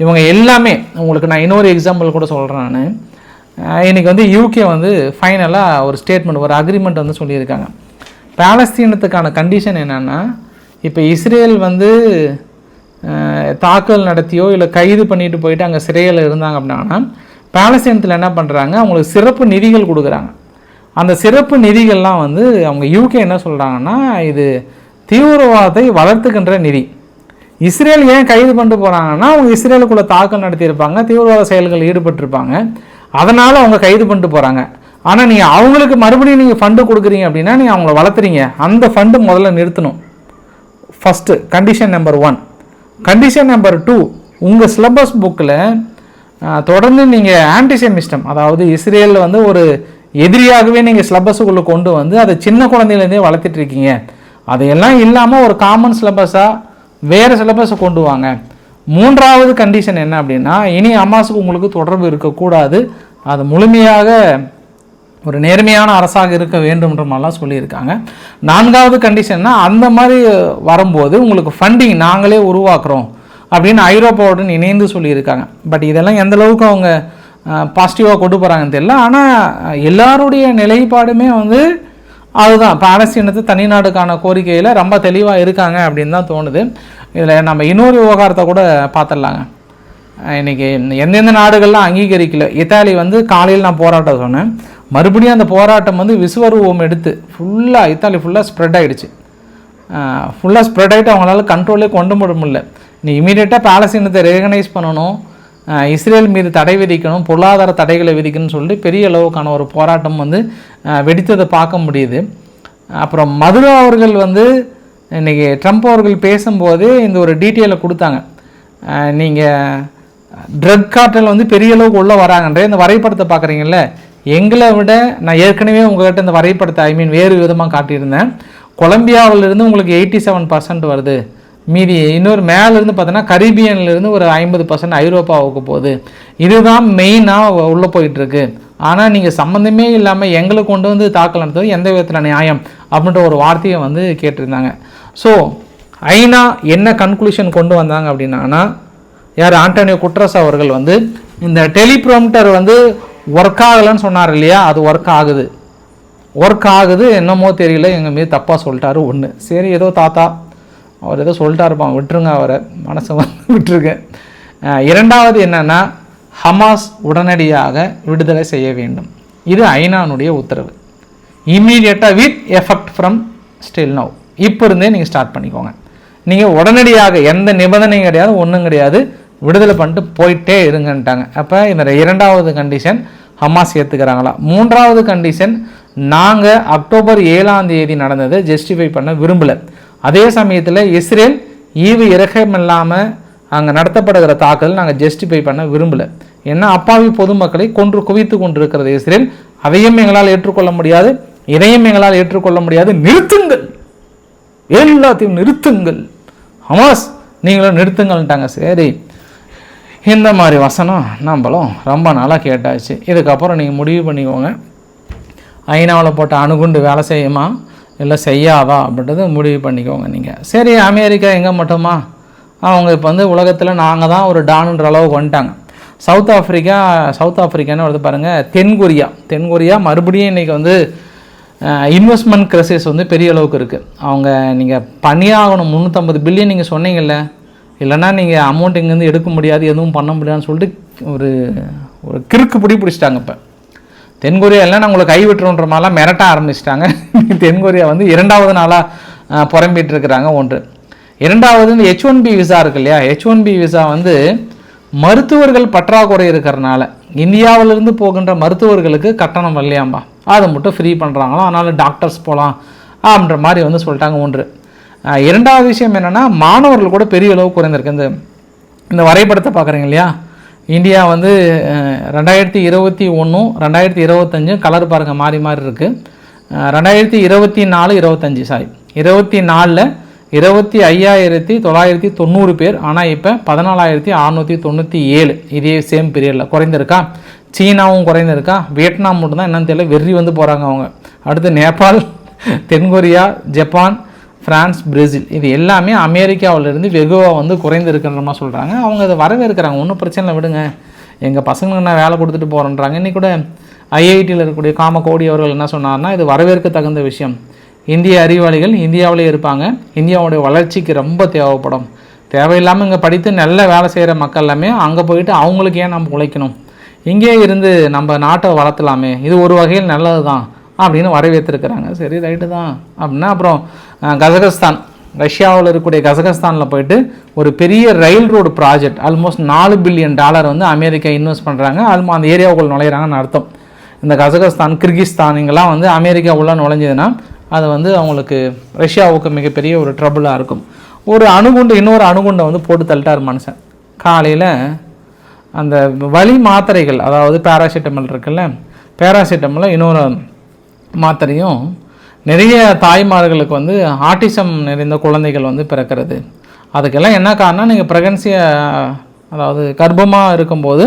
இவங்க எல்லாமே உங்களுக்கு நான் இன்னொரு எக்ஸாம்பிள் கூட சொல்கிறேன் நான். இன்றைக்கி வந்து யூகே வந்து ஃபைனலாக ஒரு ஸ்டேட்மெண்ட் ஒரு அக்ரிமெண்ட் வந்து சொல்லியிருக்காங்க. பாலஸ்தீனத்துக்கான கண்டிஷன் என்னென்னா இப்போ இஸ்ரேல் வந்து தாக்கல் தாக்குதல் நடத்தியோ இல்லை கைது பண்ணிட்டு போயிட்டு அங்கே சிறையில் இருந்தாங்க அப்படின்னா பாலஸ்தீனத்தில் என்ன பண்ணுறாங்க அவங்களுக்கு சிறப்பு நிதிகள் கொடுக்குறாங்க. அந்த சிறப்பு நிதிகள்லாம் வந்து அவங்க யூகே என்ன சொல்கிறாங்கன்னா இது தீவிரவாதத்தை வளர்த்துக்கின்ற நிதி. இஸ்ரேல் ஏன் கைது பண்ணிட்டு போகிறாங்கன்னா அவங்க இஸ்ரேலுக்குள்ளே தாக்கல் நடத்தியிருப்பாங்க தீவிரவாத செயல்கள் ஈடுபட்டிருப்பாங்க. அதனால் அவங்க கைது பண்ணிட்டு போகிறாங்க ஆனால் நீங்கள் அவங்களுக்கு மறுபடியும் நீங்கள் ஃபண்டு கொடுக்குறீங்க அப்படின்னா நீங்கள் அவங்கள வளர்த்துறீங்க. அந்த ஃபண்டு முதல்ல நிறுத்தணும். First condition number one condition number two உங்கள் சிலபஸ் புக்கில் தொடர்ந்து நீங்கள் ஆன்டிசெமிஸ்டம் அதாவது இஸ்ரேலில் வந்து ஒரு எதிரியாகவே நீங்கள் சிலபஸுக்குள்ளே கொண்டு வந்து அதை சின்ன குழந்தையிலேருந்தே வளர்த்துட்ருக்கீங்க அதையெல்லாம் இல்லாமல் ஒரு காமன் சிலபஸாக வேறு சிலபஸை கொண்டு வாங்க. மூன்றாவது கண்டிஷன் என்ன அப்படின்னா இனி அம்மாஸுக்கு உங்களுக்கு தொடர்பு இருக்கக்கூடாது. அது முழுமையாக ஒரு நேர்மையான அரசாக இருக்க வேண்டும்ன்ற மாதிரிலாம் சொல்லியிருக்காங்க. நான்காவது கண்டிஷன்னா அந்த மாதிரி வரும்போது உங்களுக்கு ஃபண்டிங் நாங்களே உருவாக்குறோம் அப்படின்னு ஐரோப்பாவுடன் இணைந்து சொல்லியிருக்காங்க. பட் இதெல்லாம் எந்த அளவுக்கு அவங்க பாசிட்டிவாக கொண்டு போகிறாங்கன்னு தெரியல. ஆனால் எல்லாருடைய நிலைப்பாடுமே வந்து அதுதான் பேலசீனத்து தனி நாடுக்கான கோரிக்கையில் ரொம்ப தெளிவாக இருக்காங்க அப்படின்னு தான் தோணுது. இதில் நம்ம இன்னொரு விவகாரத்தை கூட பார்த்துடலாங்க இன்றைக்கி எந்தெந்த நாடுகள்லாம் அங்கீகரிக்கல. இத்தாலி வந்து காலையில் நான் போராட்டம் சொன்னேன். மறுபடியும் அந்த போராட்டம் வந்து விஸ்வரூபம் எடுத்து ஃபுல்லாக இத்தாலி ஃபுல்லாக ஸ்ப்ரெட் ஆகிடுச்சு ஃபுல்லாக ஸ்ப்ரெட் ஆகிட்டு அவங்களால கண்ட்ரோலே கொண்டு போட முடியல. நீ இமீடியட்டாக பாலஸ்தீனத்தை ரெகனைஸ் பண்ணணும். இஸ்ரேல் மீது தடை விதிக்கணும் பொருளாதார தடைகளை விதிக்கணும்னு சொல்லிட்டு பெரிய அளவுக்கான ஒரு போராட்டம் வந்து வெடித்ததை பார்க்க முடியுது. அப்புறம் மதுரா அவர்கள் வந்து இன்றைக்கி ட்ரம்ப் அவர்கள் பேசும்போது இந்த ஒரு டீட்டெயிலை கொடுத்தாங்க. நீங்கள் ட்ரக் கார்ட்டல் வந்து பெரிய அளவுக்கு உள்ளே வராங்கன்ற இந்த வரைபடத்தை பார்க்குறீங்கல்ல எங்களை விட நான் ஏற்கனவே உங்கள்கிட்ட இந்த வரைபடத்தை ஐ மீன் வேறு விதமாக காட்டியிருந்தேன். கொலம்பியாவிலிருந்து உங்களுக்கு எயிட்டி செவன் பர்சன்ட் வருது. மீதி இன்னொரு மேலேருந்து பார்த்தோன்னா கரீபியன்லேருந்து ஒரு ஐம்பது பர்சன்ட் ஐரோப்பாவுக்கு போகுது. இதுதான் மெயினாக உள்ளே போயிட்டுருக்கு. ஆனால் நீங்கள் சம்மந்தமே இல்லாமல் எங்களை கொண்டு வந்து தாக்கல் நடத்துவது எந்த விதத்தில் நியாயம் அப்படின்ற ஒரு வார்த்தையை வந்து கேட்டிருந்தாங்க. ஸோ ஐநா என்ன கன்க்ளூஷன் கொண்டு வந்தாங்க அப்படின்னா யார்? ஆண்டனியோ குட்ரஸ் அவர்கள் வந்து இந்த டெலிப்ரோம்டர் வந்து ஒர்க் ஆகலைன்னு சொன்னார் இல்லையா? அது ஒர்க் ஆகுது. ஒர்க் ஆகுது என்னமோ தெரியல எங்கள் மீது தப்பாக சொல்லிட்டாரு ஒன்று சரி ஏதோ தாத்தா அவர் ஏதோ சொல்லிட்டாருப்பான் விட்டுருங்க அவரை. மனசை வந்து விட்டுருங்க. இரண்டாவது என்னன்னா ஹமாஸ் உடனடியாக விடுதலை செய்ய வேண்டும். இது ஐநானுடைய உத்தரவு. இம்மீடியட்டாக with effect from still now இப்போ இருந்தே நீங்கள் ஸ்டார்ட் பண்ணிக்கோங்க. நீங்கள் உடனடியாக எந்த நிபந்தனையும் கிடையாது ஒன்றும் கிடையாது. விடுதலை பண்ணிட்டு போயிட்டே இருங்கன்ட்டாங்க. அப்போ இந்த இரண்டாவது கண்டிஷன் ஹமாஸ் ஏற்றுக்கிறாங்களா மூன்றாவது கண்டிஷன் நாங்கள் அக்டோபர் ஏழாம் தேதி நடந்ததை ஜஸ்டிஃபை பண்ண விரும்பலை. அதே சமயத்தில் இஸ்ரேல் ஈவு இறக்கம் இல்லாமல் அங்கே நடத்தப்படுகிற தாக்குதல் நாங்கள் ஜஸ்டிஃபை பண்ண விரும்பலை. ஏன்னா அப்பாவி பொதுமக்களை கொன்று குவித்து கொண்டிருக்கிறது இஸ்ரேல். அதையும் எங்களால் ஏற்றுக்கொள்ள முடியாது. இதையும் எங்களால் ஏற்றுக்கொள்ள முடியாது. நிறுத்துங்கள். எல்லாத்தையும் நிறுத்துங்கள். ஹமாஸ் நீங்களும் நிறுத்துங்கள்ட்டாங்க சரி. இந்த மாதிரி வசனம் நம்மளும் ரொம்ப நாளாக கேட்டாச்சு. இதுக்கப்புறம் நீங்கள் முடிவு பண்ணிக்கோங்க. ஐநாவில் போட்ட அணுகுண்டு வேலை செய்யுமா? இல்லை செய்யாதா அப்படின்றது முடிவு பண்ணிக்கோங்க நீங்கள் சரி அமெரிக்கா எங்கே மட்டுமா? அவங்க இப்போ வந்து உலகத்தில் நாங்கள் தான் ஒரு டானுன்ற அளவுக்கு வந்துட்டாங்க. சவுத் ஆஃப்ரிக்கா சவுத் ஆஃப்ரிக்கான்னு வருது பாருங்கள் தென்கொரியா தென்கொரியா மறுபடியும் இன்றைக்கி வந்து இன்வெஸ்ட்மெண்ட் கிரசஸ் வந்து பெரிய அளவுக்கு இருக்குது அவங்க நீங்கள் பணியாகணும் முந்நூற்றம்பது பில்லியன் நீங்கள் சொன்னீங்கல்ல. இல்லைன்னா நீங்கள் அமௌண்ட் இங்கேருந்து எடுக்க முடியாது எதுவும் பண்ண முடியாதுன்னு சொல்லிட்டு ஒரு ஒரு கிறுக்கு பிடி பிடிச்சிட்டாங்க இப்போ. தென்கொரியா எல்லாம் நான் உங்களை கைவிட்டுருன்ற மாதிரிலாம் மிரட்ட ஆரம்பிச்சிட்டாங்க. தென்கொரியா வந்து இரண்டாவது நாளாக புறம்பிட்டு இருக்கிறாங்க ஒன்று. இரண்டாவது இந்த ஹெச் ஒன் பி விசா இருக்கு இல்லையா? ஹெச் ஒன் பி விசா வந்து மருத்துவர்கள் பற்றாக்குறை இருக்கிறனால இந்தியாவிலிருந்து போகின்ற மருத்துவர்களுக்கு கட்டணம் இல்லையாம்பா அதை மட்டும் ஃப்ரீ பண்ணுறாங்களோ அதனால் டாக்டர்ஸ் போகலாம் அப்படின்ற மாதிரி வந்து சொல்லிட்டாங்க ஒன்று. இரண்டாவது விஷயம் என்னென்னா மாணவர்கள் கூட பெரிய அளவு குறைந்திருக்கு. இந்த இந்த வரைபடத்தை பார்க்குறீங்க இல்லையா? இந்தியா வந்து ரெண்டாயிரத்தி இருபத்தி ஒன்றும் ரெண்டாயிரத்தி இருபத்தஞ்சும் கலர் பாருங்க மாறி மாறி இருக்குது ரெண்டாயிரத்தி இருபத்தி நாலு இருபத்தஞ்சி சாரி இருபத்தி நாலில் இருபத்தி ஐயாயிரத்தி தொள்ளாயிரத்தி தொண்ணூறு பேர் ஆனால் இப்போ பதினாலாயிரத்தி அறநூற்றி தொண்ணூற்றி ஏழு. இதே சேம் பீரியடில் குறைந்திருக்கா? சீனாவும் குறைந்திருக்கா? வியட்நாம் மட்டும்தான் என்னென்னு என்னன்னு தெரியல வெறி வந்து போகிறாங்க அவங்க. அடுத்து நேபாள் தென்கொரியா ஜப்பான் ஃப்ரான்ஸ் பிரேசில் இது எல்லாமே அமெரிக்காவிலிருந்து வெகுவாக வந்து குறைந்திருக்கின்ற மாதிரி சொல்கிறாங்க அவங்க அதை வரவேற்கிறாங்க. ஒன்றும் பிரச்சனை இல்லை விடுங்க. எங்கள் பசங்களுக்கு நான் வேலை கொடுத்துட்டு போகிறேன்றாங்க இன்னைக்கு கூட ஐஐடியில் இருக்கக்கூடிய காமகோடி அவர்கள் என்ன சொன்னார்னா இது வரவேற்க தகுந்த விஷயம். இந்திய அறிவாளிகள் இந்தியாவிலே இருப்பாங்க. இந்தியாவுடைய வளர்ச்சிக்கு ரொம்ப தேவைப்படும். தேவையில்லாமல் இங்கே படித்து நல்ல வேலை செய்கிற மக்கள் எல்லாமே அங்கே போயிட்டு அவங்களுக்கு ஏன் நம்ம உழைக்கணும்? இங்கே இருந்து நம்ம நாட்டை வளர்த்தலாமே. இது ஒரு வகையில் நல்லது தான் அப்படின்னு வரவேற்றிருக்கிறாங்க. சரி ரைட்டு தான். அப்படின்னா அப்புறம் கசகஸ்தான். ரஷ்யாவில் இருக்கக்கூடிய கசகஸ்தானில் போயிட்டு ஒரு பெரிய ரயில் ரோடு ப்ராஜெக்ட் ஆல்மோஸ்ட் நாலு பில்லியன் டாலர் வந்து அமெரிக்கா இன்வெஸ்ட் பண்ணுறாங்க ஆல்மோ அந்த ஏரியாவுக்குள்ள நுழையிறாங்கன்னு அர்த்தம். இந்த கசகஸ்தான் கிர்கிஸ்தான் இங்கெல்லாம் வந்து அமெரிக்கா உள்ள நுழைஞ்சதுன்னா அது வந்து அவங்களுக்கு ரஷ்யாவுக்கு மிகப்பெரிய ஒரு ட்ரபுளாக இருக்கும். ஒரு அணுகுண்டு இன்னொரு அணுகுண்டை வந்து போட்டு தள்ளிட்டார் மனுஷன். காலையில் அந்த வலி மாத்திரைகள் அதாவது பேராசிட்டமல் இருக்குல்ல பேராசிட்டமில் இன்னொரு மாத்திரையும் நிறைய தாய்மார்களுக்கு வந்து ஆட்டிசம் நிறைந்த குழந்தைகள் வந்து பிறக்கிறது. அதுக்கெல்லாம் என்ன காரணம் நீங்கள் ப்ரெக்னன்சியை அதாவது கர்ப்பமாக இருக்கும்போது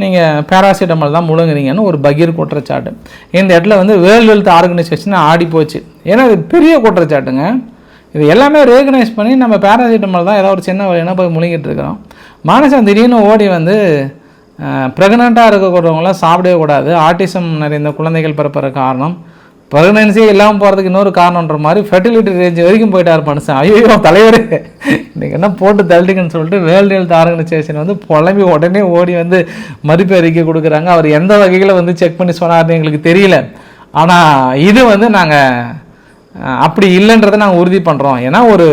நீங்கள் பேராசிட்டமல் தான் முழுங்குறீங்கன்னு ஒரு பகீர் குற்றச்சாட்டு. இந்த இடத்துல வந்து வேர்ல்டு ஹெல்த் ஆர்கனைசேஷன் ஆடி போச்சு. ஏன்னா இது பெரிய குற்றச்சாட்டுங்க. இது எல்லாமே ரெகனைஸ் பண்ணி நம்ம பேராசிட்டமல் தான் ஏதாவது ஒரு சின்ன வழினா போய் முழுங்கிட்டு இருக்கிறோம். மானசம் திடீர்னு ஓடி வந்து ப்ரெக்னெண்ட்டாக இருக்கக்கூடியவங்களாம் சாப்பிடவே கூடாது. ஆட்டிசம் நிறைந்த குழந்தைகள் பிறப்பிற காரணம். ப்ரெக்னன்சியே இல்லாமல் போகிறதுக்கு இன்னொரு காரணன்ற மாதிரி ஃபெர்டிலிட்டி ரேஞ்ச் வரைக்கும் போயிட்டார் மனுஷன். ஐயோ தலைவர். இன்றைக்கி என்ன போட்டு தள்ளிட்டுங்கன்னு சொல்லிட்டு வேர்ல்டு ஹெல்த் ஆர்கனைசேஷன் வந்து புலம்பி உடனே ஓடி வந்து மதிப்பு அறிக்கை கொடுக்குறாங்க. அவர் எந்த வகையில் வந்து செக் பண்ணி சொன்னார்னு எங்களுக்கு தெரியல. ஆனால் இது வந்து நாங்கள் அப்படி இல்லைன்றதை நாங்கள் உறுதி பண்ணுறோம் ஏன்னா ஒரு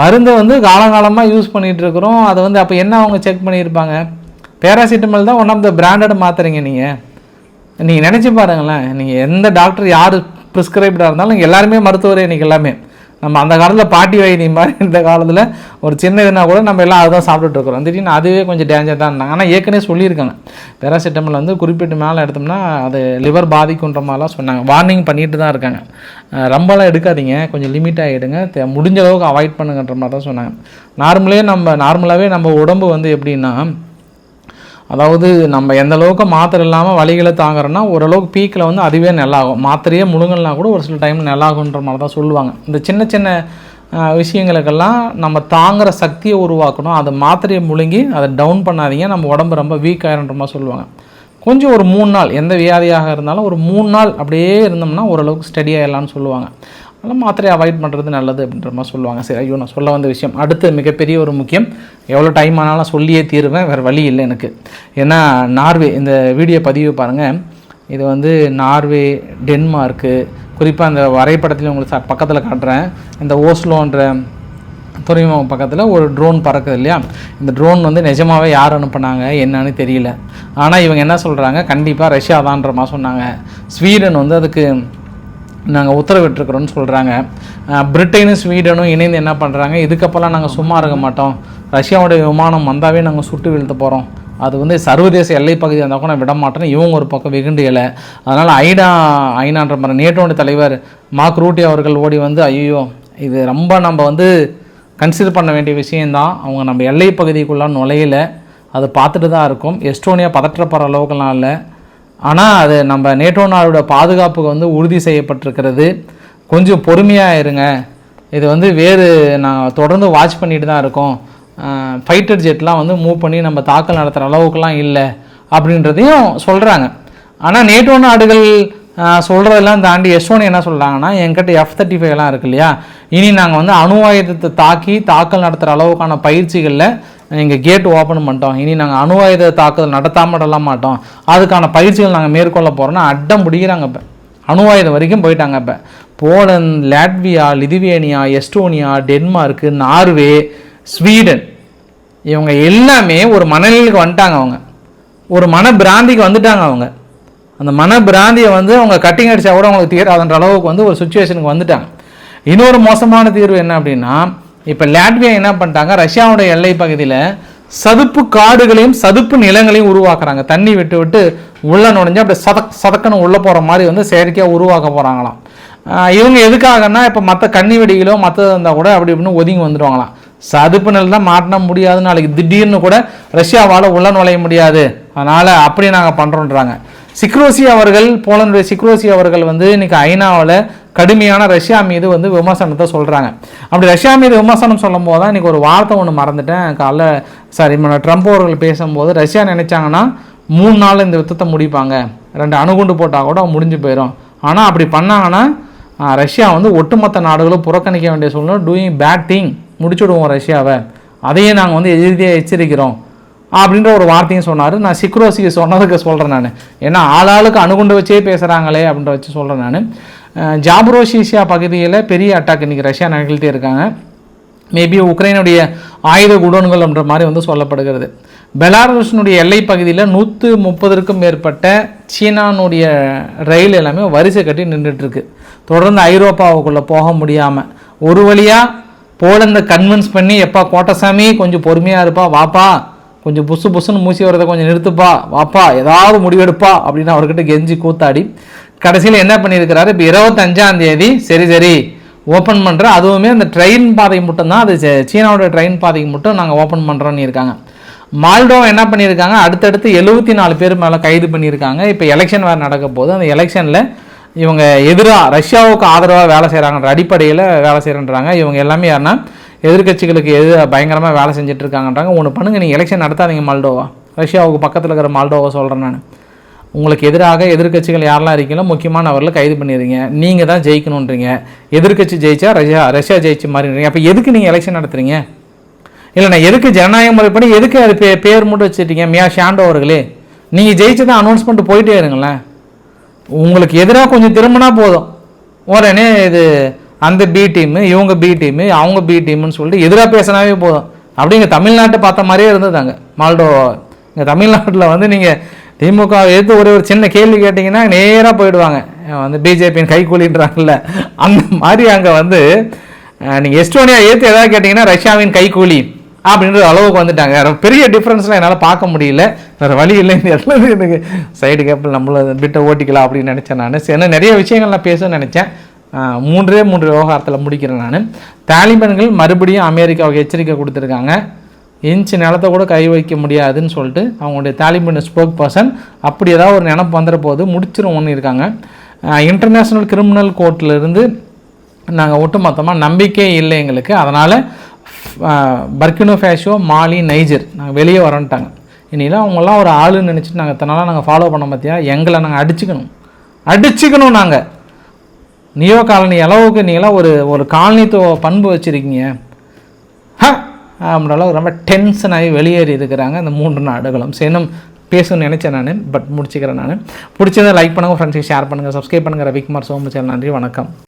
மருந்தை வந்து காலங்காலமாக யூஸ் பண்ணிகிட்டு இருக்கிறோம் அதை வந்து அப்போ என்ன அவங்க செக் பண்ணியிருப்பாங்க? பேராசிட்டமல் தான் ஒன் ஆஃப் த பிராண்டட் மாத்துறீங்க நீங்கள் நீங்கள் நினச்சி பாருங்களேன் நீங்கள் எந்த டாக்டர் யார் ப்ரிஸ்கிரைப்டாக இருந்தாலும் எல்லாருமே மருத்துவர் இன்றைக்கி எல்லாமே. நம்ம அந்த காலத்தில் பாட்டி வைத்தியம் மாதிரி இந்த காலத்தில் ஒரு சின்ன இதுனா கூட நம்ம எல்லாம் அதுதான் சாப்பிட்டுட்டு இருக்கிறோம். திடீர்னு அதுவே கொஞ்சம் டேஞ்சர் தான் இருந்தாங்க. ஆனால் ஏற்கனவே சொல்லியிருக்காங்க. பேராசிட்டமல் வந்து குறிப்பிட்ட மேலே எடுத்தோம்னா அது லிவர் பாதிக்குன்ற மாதிரிலாம் சொன்னாங்க. வார்னிங் பண்ணிட்டு தான் இருக்காங்க. ரொம்பலாம் எடுக்காதீங்க. கொஞ்சம் லிமிட்டாக எடுங்க முடிஞ்ச அளவுக்கு அவாய்ட் பண்ணுங்கன்ற மாதிரி தான் சொன்னாங்க. நார்மலே நம்ம நார்மலாகவே நம்ம உடம்பு வந்து எப்படின்னா அதாவது நம்ம எந்த அளவுக்கு மாத்திரை இல்லாமல் வலிகளை தாங்குறோன்னா ஓரளவுக்கு பீக்கில் வந்து அதுவே நல்லாகும். மாத்திரையே முழுங்கல்னா கூட ஒரு சில டைம் நல்லாகுன்ற மாதிரி தான் சொல்லுவாங்க. இந்த சின்ன சின்ன விஷயங்களுக்கெல்லாம் நம்ம தாங்குகிற சக்தியை உருவாக்கணும். அதை மாத்திரையை முழுங்கி அதை டவுன் பண்ணாதீங்க. நம்ம உடம்பு ரொம்ப வீக் ஆகிருன்ற மாதிரி சொல்லுவாங்க. கொஞ்சம் ஒரு மூணு நாள் எந்த வியாதியாக இருந்தாலும் ஒரு மூணு நாள் அப்படியே இருந்தோம்னா ஓரளவுக்கு ஸ்டடி ஆகிடலாம்னு சொல்லுவாங்க. அதனால் மாத்திரையை அவாய்ட் பண்ணுறது நல்லது அப்படின்ற மாதிரி சொல்லுவாங்க. சரி ஐயோ நான் சொல்ல வந்த விஷயம். அடுத்து மிகப்பெரிய ஒரு முக்கியம். எவ்வளோ டைம் ஆனாலும் சொல்லியே தீருவேன். வேறு வழி இல்லை எனக்கு. ஏன்னா நார்வே இந்த வீடியோ பதிவு பாருங்கள் இது வந்து நார்வே டென்மார்க்கு குறிப்பாக அந்த வரைபடத்துலேயும் உங்களுக்கு பக்கத்தில் காட்டுறேன். இந்த ஓஸ்லோன்ற துறைமுகம் பக்கத்தில் ஒரு ட்ரோன் பறக்குது இல்லையா? இந்த ட்ரோன் வந்து நிஜமாவே யார் அனுப்புனாங்க என்னன்னு தெரியல. ஆனால் இவங்க என்ன சொல்கிறாங்க கண்டிப்பாக ரஷ்யா தான்ற மாதிரி சொன்னாங்க. ஸ்வீடன் வந்து அதுக்கு நாங்கள் உத்தரவிட்டிருக்கிறோன்னு சொல்கிறாங்க பிரிட்டனும் ஸ்வீடனும் இணைந்து என்ன பண்ணுறாங்க இதுக்கப்புறம் நாங்கள் சும்மா இருக்க மாட்டோம். ரஷ்யாவுடைய விமானம் வந்தாவே நாங்கள் சுட்டு வீழ்த்த போகிறோம் அது வந்து சர்வதேச எல்லை பகுதி இருந்தால் கூட நான் விட மாட்டேன் இவங்க ஒரு பக்கம் வெகுண்டு இலை அதனால் ஐடா ஐநான்ற மாதிரி நேட்டோட தலைவர் மார்க் ரூட்டி அவர்கள் ஓடி வந்து ஐயோ இது ரொம்ப நம்ம வந்து கன்சிடர் பண்ண வேண்டிய விஷயந்தான் அவங்க நம்ம எல்லை பகுதிக்குள்ளே நுழையல. அது பார்த்துட்டு தான் இருக்கும். எஸ்டோனியா பதற்றப்படுற அளவுக்குலாம் இல்லை. ஆனால் அது நம்ம நேட்டோ நாடோட பாதுகாப்புக்கு வந்து உறுதி செய்யப்பட்டிருக்கிறது. கொஞ்சம் பொறுமையாக இருங்க. இது வந்து வேறு நான் தொடர்ந்து வாட்ச் பண்ணிட்டு தான் இருக்கோம். ஃபைட்டர் ஜெட்லாம் வந்து மூவ் பண்ணி நம்ம தாக்கல் நடத்துகிற அளவுக்குலாம் இல்லை அப்படின்றதையும் சொல்கிறாங்க ஆனால் நேட்டோ நாடுகள் சொல்கிறதெல்லாம் தாண்டி எஸ்ஒன் என்ன சொல்கிறாங்கன்னா என்கிட்ட எஃப் தேர்ட்டி ஃபைவ்லாம் இருக்கு இல்லையா? இனி நாங்கள் வந்து அணு ஆயுதத்தை தாக்கி தாக்கல் நடத்துகிற அளவுக்கான பயிற்சிகளில் எங்கள் கேட் ஓப்பன் பண்ணிட்டோம். இனி நாங்கள் அணு ஆயுத தாக்குதல் நடத்தாமடலாம் மாட்டோம். அதுக்கான பயிற்சிகள் நாங்கள் மேற்கொள்ள போகிறோன்னா அட்டம் பிடிக்கிறாங்க இப்போ. அணு ஆயுதம் வரைக்கும் போயிட்டாங்க இப்போ. Poland Latvia Lithuania Estonia Denmark Norway Sweden. இவங்க எல்லாமே ஒரு மனநிலைக்கு வந்துட்டாங்க அவங்க. ஒரு மன பிராந்திக்கு வந்துட்டாங்க அவங்க. அந்த மன பிராந்தியை வந்து அவங்க கட்டிங் அடித்தா கூட அவங்களுக்கு தீராதுன்ற அளவுக்கு வந்து ஒரு சுச்சுவேஷனுக்கு வந்துட்டாங்க. இன்னொரு மோசமான தீர்வு என்ன அப்படின்னா இப்போ லாட்வியா என்ன பண்ணிட்டாங்க? ரஷ்யாவோட எல்லை பகுதியில் சதுப்பு காடுகளையும் சதுப்பு நிலங்களையும் உருவாக்குறாங்க. தண்ணி விட்டு விட்டு உள்ள நுழைஞ்சு அப்படி சதக் சதக்கன்னு உள்ளே போகிற மாதிரி வந்து செயற்கையாக உருவாக்க போகிறாங்களாம் இவங்க எதுக்காகன்னா இப்போ மற்ற கண்ணி வெடிகளோ மற்றது இருந்தால் கூட அப்படி இப்படின்னு ஒதுங்கி வந்துடுவாங்களாம் சதுப்பு நிலம் தான் மாட்டின முடியாது நாளைக்கு திடீர்னு கூட ரஷ்யாவால் உள்ள நுழைய முடியாது. அதனால் அப்படி நாங்கள் பண்ணுறோன்றாங்க சிக்ரோசி அவர்கள் போலனுடைய சிக்ரோசி அவர்கள் வந்து இன்றைக்கி ஐநாவில் கடுமையான ரஷ்யா மீது வந்து விமர்சனத்தை சொல்கிறாங்க அப்படி ரஷ்யா மீது விமர்சனம் சொல்லும் போது தான் இன்றைக்கி ஒரு வார்த்தை ஒன்று மறந்துட்டேன். காலைல சாரி ட்ரம்ப் அவர்கள் பேசும்போது ரஷ்யா நினச்சாங்கன்னா மூணு நாள் இந்த யுத்தத்தை முடிப்பாங்க. ரெண்டு அணுகுண்டு போட்டால் கூட முடிஞ்சு போயிடும் ஆனால் அப்படி பண்ணாங்கன்னா ரஷ்யா வந்து ஒட்டுமொத்த நாடுகளும் புறக்கணிக்க வேண்டிய சூழ்நிலை டூயிங் பேட் திங் முடிச்சுடுவோம் ரஷ்யாவை. அதையே நாங்கள் வந்து எதிர்த்தியாக எச்சரிக்கிறோம். அப்படின்ற ஒரு வார்த்தையும் சொன்னார். நான் சிக்ரோசிக்கு சொன்னதுக்கு சொல்கிறேன் நான். ஏன்னா ஆளாளுக்கு அணுகுண்டு வச்சே பேசுகிறாங்களே அப்படின்ற வச்சு சொல்கிறேன் நான். ஜாப்ரோஷீசியா பகுதியில் பெரிய அட்டாக் இன்றைக்கி ரஷ்யா நிகழ்த்தி இருக்காங்க. மேபி உக்ரைனுடைய ஆயுத குடோன்கள்ன்ற மாதிரி வந்து சொல்லப்படுகிறது. பெலாரஸினுடைய எல்லை பகுதியில் நூற்று முப்பதற்கும் மேற்பட்ட சீனானுடைய ரயில் எல்லாமே வரிசை கட்டி நின்றுட்டுருக்கு. தொடர்ந்து ஐரோப்பாவுக்குள்ளே போக முடியாமல் ஒரு வழியாக போலந்தை கன்வின்ஸ் பண்ணி எப்பா கோட்டசாமி கொஞ்சம் பொறுமையாக இருப்பா வாப்பா கொஞ்சம் புசு புசுன்னு மூசி வரதை கொஞ்சம் நிறுத்துப்பா வாப்பா ஏதாவது முடிவெடுப்பா அப்படின்னு அவர்கிட்ட கெஞ்சி கூத்தாடி. கடைசியில் என்ன பண்ணியிருக்கிறாரு? இப்போ இருபத்தஞ்சாம் தேதி சரி சரி ஓப்பன் பண்ணுற அதுவுமே அந்த ட்ரெயின் பாதை மட்டும்தான் அது சீனாவோட ட்ரெயின் பாதைக்கு மட்டும் நாங்கள் ஓப்பன் பண்ணுறோன்னு இருக்காங்க. மால்டோ என்ன பண்ணியிருக்காங்க? அடுத்தடுத்து எழுபத்தி நாலு பேர் மேலே கைது பண்ணியிருக்காங்க. இப்போ எலெக்ஷன் வேறு நடக்க போகுது. அந்த எலெக்ஷனில் இவங்க எதிராக ரஷ்யாவுக்கு ஆதரவாக வேலை செய்கிறாங்கன்ற அடிப்படையில் வேலை செய்கிறன்றாங்க இவங்க எல்லாமே யாருன்னா எதிர்க்கட்சிகளுக்கு எது பயங்கரமாக வேலை செஞ்சுட்டு இருக்காங்கன்றாங்க. ஒன்று பண்ணுங்க. நீங்கள் எலெக்ஷன் நடத்தாதீங்க மால்டோவா. ரஷ்யாவுக்கு பக்கத்தில் இருக்கிற மால்டோவை சொல்கிறேன் நான். உங்களுக்கு எதிராக எதிர்க்கட்சிகள் யாரெல்லாம் இருக்கீங்களோ முக்கியமானவர்களை கைது பண்ணிடுறீங்க. நீங்கள் தான் ஜெயிக்கணுன்றீங்க. எதிர்க்கட்சி ஜெயிச்சா ரஷ்யா ரஷ்யா ஜெயிச்சு மாறிடுறீங்க அப்போ எதுக்கு நீங்கள் எலெக்ஷன் நடத்துறீங்க? இல்லைண்ணா எதுக்கு ஜனநாயக முறைப்படி எதுக்கு அது பே பேர் மட்டும் வச்சுட்டீங்க? மியா ஷாண்டோ அவர்களே. நீங்கள் ஜெயிச்சதை அனௌன்ஸ் பண்ணிட்டு போயிட்டே இருங்களேன். உங்களுக்கு எதிராக கொஞ்சம் திரும்பினா போதும். உடனே இது அந்த பி டீமு இவங்க பி டீமு அவங்க பி டீம்னு சொல்லிட்டு எதிராக பேசினாவே போதும். அப்படி இங்கே தமிழ்நாட்டை பார்த்த மாதிரியே இருந்ததாங்க மால்டோ இங்கே தமிழ்நாட்டில் வந்து நீங்கள் திமுக எடுத்து ஒரு ஒரு சின்ன கேள்வி கேட்டிங்கன்னா நேராக போயிடுவாங்க. வந்து பிஜேபியின் கைகூலின்றாங்கல்ல. அந்த மாதிரி அங்கே வந்து நீங்கள் எஸ்டோனியா ஏற்று எதாவது கேட்டிங்கன்னா ரஷ்யாவின் கைக்கூலி அப்படின்ற அளவுக்கு வந்துட்டாங்க. வேற பெரிய டிஃப்ரென்ஸ்லாம் என்னால் பார்க்க முடியல. வேறு வழி இல்லை. இந்த இடத்துல எனக்கு சைடு கேப்பில் நம்மள பிட்டை ஓட்டிக்கலாம் அப்படின்னு நினச்சேன் நான். ஏன்னா நிறைய விஷயங்கள் நான் பேசணும்னு நினச்சேன். மூன்றே மூன்று விவகாரத்தில் முடிக்கிறேன் நான். தாலிபான்கள் மறுபடியும் அமெரிக்காவுக்கு எச்சரிக்கை கொடுத்துருக்காங்க. இன்ச்சு நிலத்தை கூட கை வைக்க முடியாதுன்னு சொல்லிட்டு அவங்களுடைய தாலிபன் ஸ்போக் பர்சன் அப்படி ஏதாவது ஒரு நினப்பு வந்துட போது முடிச்சிரும் ஒன்று இருக்காங்க. இன்டர்நேஷ்னல் கிரிமினல் இருந்து நாங்கள் ஒட்டுமொத்தமாக நம்பிக்கை இல்லை எங்களுக்கு. அதனால் பர்கினோ ஃபேஷோ மாலி நைஜர் நாங்கள் வெளியே வரன்ட்டாங்க. இனிலாம் அவங்களாம் ஒரு ஆளுன்னு நினச்சிட்டு நாங்கள் இத்தனால நாங்கள் ஃபாலோ பண்ண பார்த்தியா எங்களை நாங்கள் அடிச்சுக்கணும். அடிச்சுக்கணும் நாங்கள் நியோ காலனி அளவுக்கு நீங்களாம் ஒரு ஒரு காலனித்துவ பண்பு வச்சுருக்கீங்க. ஹ ரொம்ப டென்ஷன் ஆகி வெளியேறி இருக்கிறாங்க அந்த மூன்று நாடுகளும். சேனும் பேசணும்னு நினச்சேன் நான் பட் முடிச்சுக்கிறேன் நான். பிடிச்சதை லைக் பண்ணுங்கள் ஃப்ரெண்ட்ஸுக்கு ஷேர் பண்ணுங்கள் சப்ஸ்கிரைப் பண்ணுங்கள் ரவிக்குமார் சோமச்சல் நன்றி வணக்கம்.